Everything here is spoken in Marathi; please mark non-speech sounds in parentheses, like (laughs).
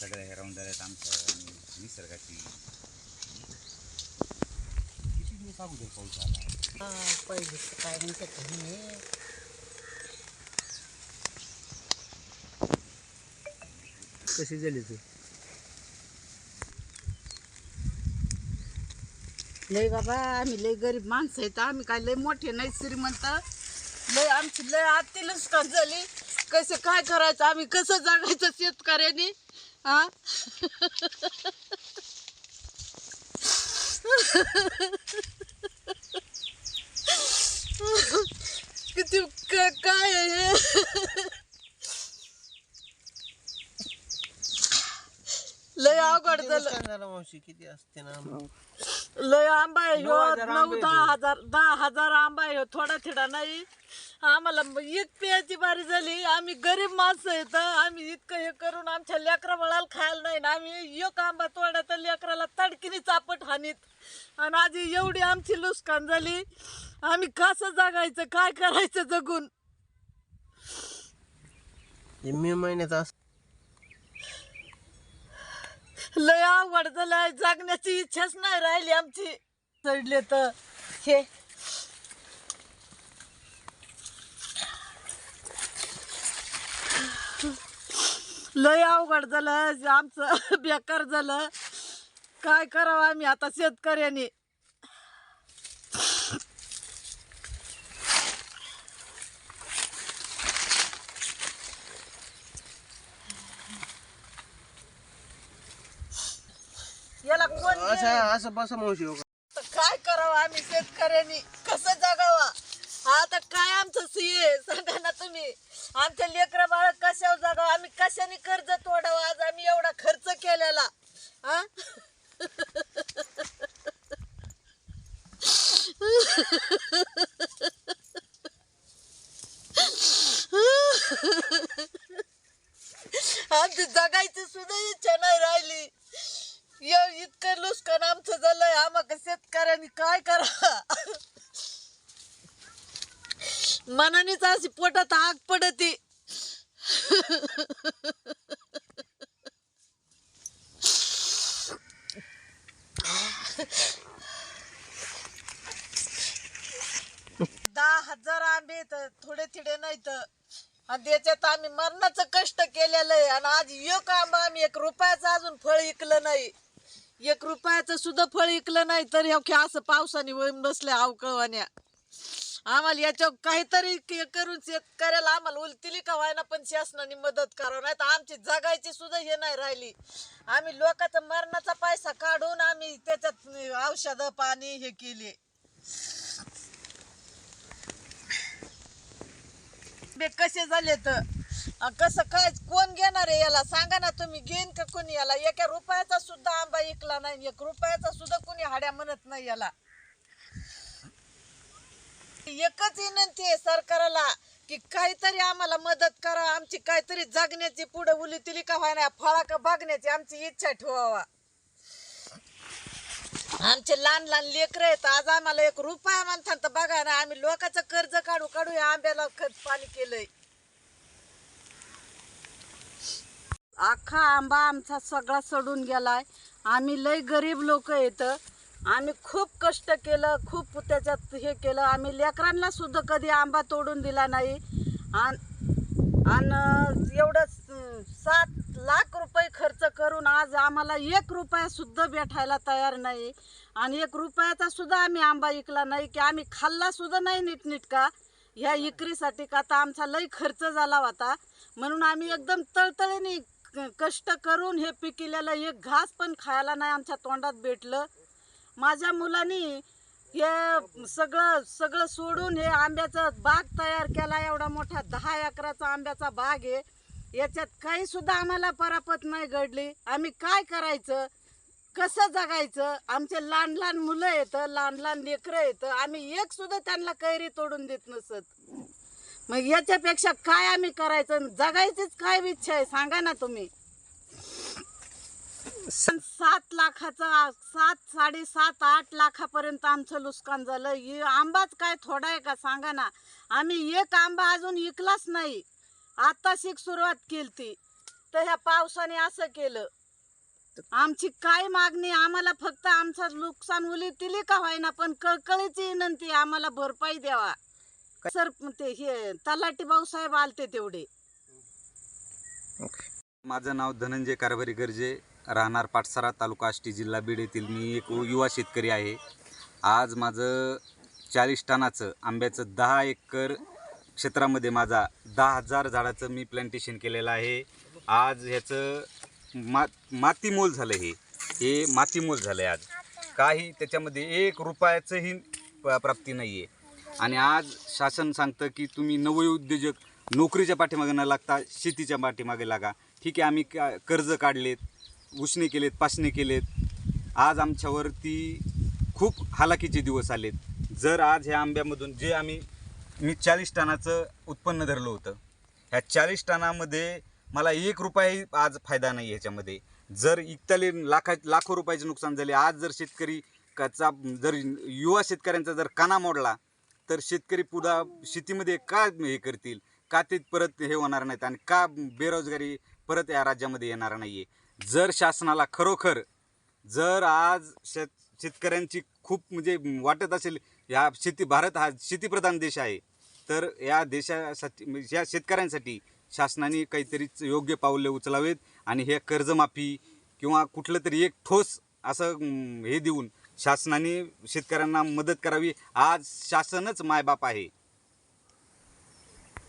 सगळ्या हे राहून झाल्यात आमचं आणि निसर्गाची. किती दिवस अगोदर पाऊस आला हा, पहिलीच काय म्हणतात हे कशी झाली तू? लय बाबा आम्ही लय गरीब माणसं आहेत. आम्ही काय लय मोठे नाही श्रीमंत. लय आमची लय आती नुकसान झाली. कसं काय करायचं? आम्ही कसं जगायचं शेतकऱ्याने? हा किती काय आहे हे? लय अवघड झालं. झाला मावशी? किती असते ना? लय आंबा आहे ह्यो नऊ हजार नऊ आंबे दहा हजार दहा हजार आंबा आहे ह्यो थोडा थिडा नाही. आम्हाला म- ईद प्यायची बारी झाली. आम्ही गरीब माणसं आहेत आम्ही इतकं हे करून आमच्या लेकरा बळाला खायला नाही. ना आम्ही एक आंबा तोडा तर लेकराला तडकीने चापट हानीत. आणि आधी एवढी आमची नुकसान झाली. आम्ही कसं जगायचं काय करायचं जगून? हे मे महिन्यात असं लय आवड झालंय जगण्याची इच्छाच नाही राहिली आमची. चढले तर. हे. लय अवघड झालं आमचं (laughs) बेकार झालं. काय करावं आम्ही आता शेतकऱ्यांनी याला कोण असं असं मावशी हो तर काय करावं आम्ही शेतकऱ्यांनी? कसं जगावं? आता काय आमचं सीए? सांगा ना तुम्ही. आमच्या लेकरा बाळ कशावर जगावं? आम्ही कशाने कर्ज तोडावं? आज आम्ही एवढा खर्च केलेला. हा? आमची जगायची सुद्धा इच्छा नाही राहिली. इतकं नुकसान आमचं झालंय. आम्हाला शेतकऱ्यांनी काय करा मनानेच अशी पोटात आग पडती. दहा हजार आंबे तर थोडे थिडे नाही तर आणि त्याच्यात आम्ही मरणाचं कष्ट केलेलं आहे. आणि आज एक आंबा आम्ही एक रुपयाचं अजून फळ विकलं नाही. एक रुपयाचं सुद्धा फळ इकलं नाही तरी अवघे असं पावसाने वळून बसल्या अवकळवाण्या. आम्हाला याच्यावर काहीतरी करून शेतकऱ्याला आम्हाला उलतिली का व्हायना पण शासनाने मदत करावं नाही तर आमची जगायची सुद्धा हे नाही राहिली. आम्ही लोकांचा मरणाचा पैसा काढून आम्ही त्याच्यात औषधं पाणी हे केले. कसे झाले तर अं, कसं काय कोण घेणार आहे याला? सांगा ना तुम्ही घेईन का कोणी याला? एका रुपयाचा सुद्धा आंबा इकला नाही एक रुपयाचा सुद्धा कोणी हाड्या म्हणत नाही याला. एकच विनंती आहे सरकारला की काहीतरी आम्हाला मदत करा आमची काहीतरी जगण्याची पुढे उली तिली का व्हायना फळा का बघण्याची आमची इच्छा ठेवावा. आमचे लहान लहान लेकर आहेत आज आम्हाला एक रुपया म्हणतात तर बघा ना आम्ही लोकांचं कर्ज काढू काढू या आंब्याला खत पाणी केलंय. अख्खा आंबा आमचा सगळा सडून गेलाय. आम्ही लय गरीब लोक येतं आम्ही खूप कष्ट केलं खूप त्याच्यात हे केलं. आम्ही लेकरांना सुद्धा कधी आंबा तोडून दिला नाही. आणि आणि एवढं सात लाख रुपये खर्च करून आज आम्हाला एक रुपया सुद्धा भेटायला तयार नाही. आणि एक रुपयाचा सुद्धा आम्ही आंबा इकला नाही की आम्ही खाल्ला सुद्धा नाही नीटनीटका. ह्या इकरीसाठी का? आता आमचा लई खर्च झाला होता. म्हणून आम्ही एकदम तळतळीने क- कष्ट करून हे पिकिलेलं एक घास पण खायला नाही आमच्या तोंडात भेटलं. माझ्या मुलांनी हे सगळं सगळं सोडून हे आंब्याचा बाग तयार केला. एवढा मोठा दहा एकराचा आंब्याचा बाग आहे. याच्यात काही सुद्धा आम्हाला परापत नाही घडली. आम्ही काय करायचं? कसं जगायचं? आमचे लहान लहान मुलं येतं लहान लहान लेकरं येतं. आम्ही एक सुद्धा त्यांना कैरी तोडून देत नसत. मग याच्यापेक्षा काय आम्ही करायचं? जगायचीच काय इच्छा आहे? सांगा ना तुम्ही. सात लाखाचं सात साडेसात आठ लाखापर्यंत आमचं नुकसान झालं. आंबाच काय थोडा आहे का? सांगा ना. आम्ही एक आंबा अजून इकलाच नाही. आता शिक सुरुवात केली ती तर ह्या पावसाने असं केलं. आमची काय मागणी? आम्हाला फक्त आमचं नुकसान उली तिली का व्हायना पण कळकळीची विनंती आम्हाला भरपाई द्यावा. सर ते हे तलाठी भाऊसाहेब आलते तेवढे. माझं नाव धनंजय कारभारी गर्जे राहणार पाटसारा तालुका आष्टी जिल्हा बीड येथील मी एक युवा शेतकरी आहे. आज माझं चाळीस टनाचं आंब्याचं दहा एकर क्षेत्रामध्ये माझा दहा हजार झाडाचं मी प्लांटेशन केलेलं आहे. आज ह्याचं मा मातीमोल झालं हे. हे मातीमोल झालं आहे आज. काही त्याच्यामध्ये एक रुपयाचंही प- प्राप्ती नाही आहे आणि आज शासन सांगतं की तुम्ही नवउद्योजक नोकरीच्या पाठीमागे न लागता शेतीच्या पाठीमागे लागा. ठीक आहे आम्ही का कर्ज काढलेत उसने केलेत पासणे केलेत. आज आमच्यावरती खूप हालाकीचे दिवस आलेत. जर आज ह्या आंब्यामधून जे आम्ही मी चाळीस टनाचं उत्पन्न धरलं होतं. ह्या चाळीस टनामध्ये मला एक रुपयाही आज फायदा नाही ह्याच्यामध्ये. जर इकताले लाखा लाखो रुपयाचे नुकसान झाले आज जर शेतकरी कचा जर युवा शेतकऱ्यांचा जर काना मोडला तर शेतकरी पुढा शेतीमध्ये का हे करतील? का ते परत हे होणार नाहीत आणि का बेरोजगारी परत या राज्यामध्ये येणार नाही आहे जर शासनाला खरोखर जर आज शेत शेतकऱ्यांची खूप म्हणजे वाटत असेल या शेती भारत हा शेतीप्रधान देश आहे तर या देशासाठी म्हणजे या शेतकऱ्यांसाठी शासनाने काहीतरी योग्य पावले उचलावेत आणि हे कर्जमाफी किंवा कुठलं तरी एक ठोस असं हे देऊन शासनाने शेतकऱ्यांना मदत करावी. आज शासनच मायबाप आहे.